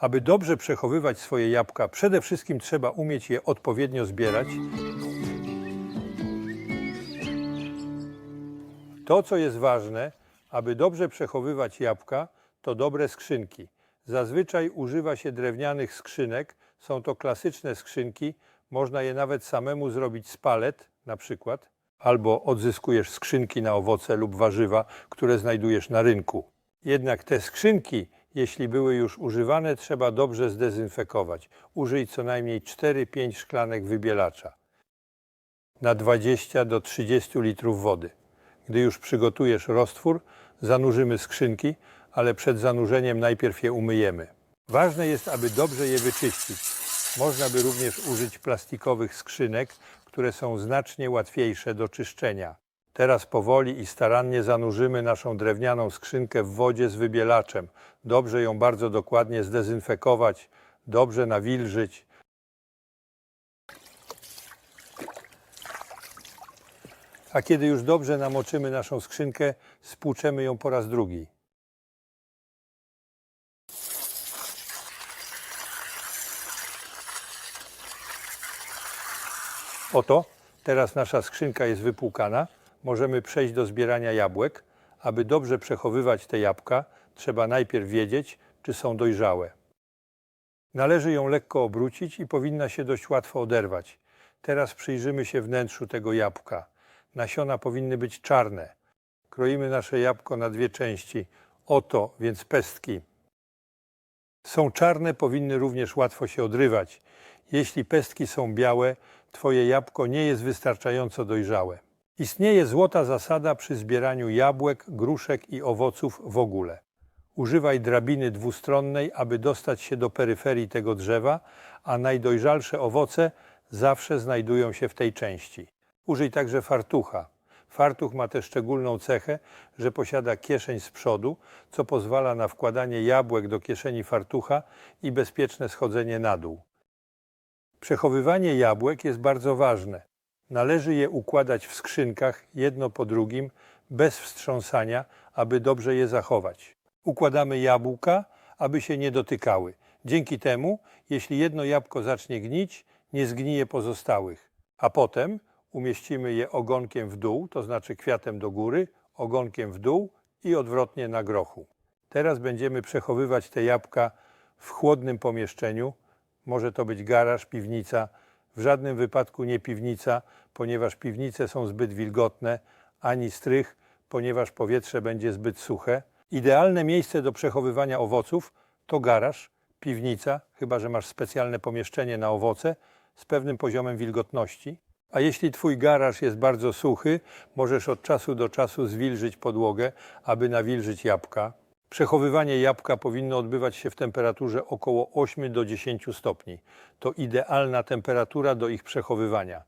Aby dobrze przechowywać swoje jabłka, przede wszystkim trzeba umieć je odpowiednio zbierać. To, co jest ważne, aby dobrze przechowywać jabłka, to dobre skrzynki. Zazwyczaj używa się drewnianych skrzynek. Są to klasyczne skrzynki. Można je nawet samemu zrobić z palet, na przykład, albo odzyskujesz skrzynki na owoce lub warzywa, które znajdujesz na rynku. Jednak te skrzynki, jeśli były już używane, trzeba dobrze zdezynfekować. Użyj co najmniej 4-5 szklanek wybielacza na 20 do 30 litrów wody. Gdy już przygotujesz roztwór, zanurzymy skrzynki, ale przed zanurzeniem najpierw je umyjemy. Ważne jest, aby dobrze je wyczyścić. Można by również użyć plastikowych skrzynek, które są znacznie łatwiejsze do czyszczenia. Teraz powoli i starannie zanurzymy naszą drewnianą skrzynkę w wodzie z wybielaczem. Dobrze ją bardzo dokładnie zdezynfekować, dobrze nawilżyć. A kiedy już dobrze namoczymy naszą skrzynkę, spłuczemy ją po raz drugi. Oto, teraz nasza skrzynka jest wypłukana. Możemy przejść do zbierania jabłek. Aby dobrze przechowywać te jabłka, trzeba najpierw wiedzieć, czy są dojrzałe. Należy ją lekko obrócić i powinna się dość łatwo oderwać. Teraz przyjrzymy się wnętrzu tego jabłka. Nasiona powinny być czarne. Kroimy nasze jabłko na dwie części. Oto więc pestki. Są czarne, powinny również łatwo się odrywać. Jeśli pestki są białe, Twoje jabłko nie jest wystarczająco dojrzałe. Istnieje złota zasada przy zbieraniu jabłek, gruszek i owoców w ogóle. Używaj drabiny dwustronnej, aby dostać się do peryferii tego drzewa, a najdojrzalsze owoce zawsze znajdują się w tej części. Użyj także fartucha. Fartuch ma tę szczególną cechę, że posiada kieszeń z przodu, co pozwala na wkładanie jabłek do kieszeni fartucha i bezpieczne schodzenie na dół. Przechowywanie jabłek jest bardzo ważne. Należy je układać w skrzynkach jedno po drugim, bez wstrząsania, aby dobrze je zachować. Układamy jabłka, aby się nie dotykały. Dzięki temu, jeśli jedno jabłko zacznie gnić, nie zgnije pozostałych. A potem umieścimy je ogonkiem w dół, to znaczy kwiatem do góry, ogonkiem w dół i odwrotnie na grochu. Teraz będziemy przechowywać te jabłka w chłodnym pomieszczeniu. Może to być garaż, piwnica. W żadnym wypadku nie piwnica, ponieważ piwnice są zbyt wilgotne, ani strych, ponieważ powietrze będzie zbyt suche. Idealne miejsce do przechowywania owoców to garaż, piwnica, chyba że masz specjalne pomieszczenie na owoce z pewnym poziomem wilgotności. A jeśli twój garaż jest bardzo suchy, możesz od czasu do czasu zwilżyć podłogę, aby nawilżyć jabłka. Przechowywanie jabłka powinno odbywać się w temperaturze około 8 do 10 stopni. To idealna temperatura do ich przechowywania.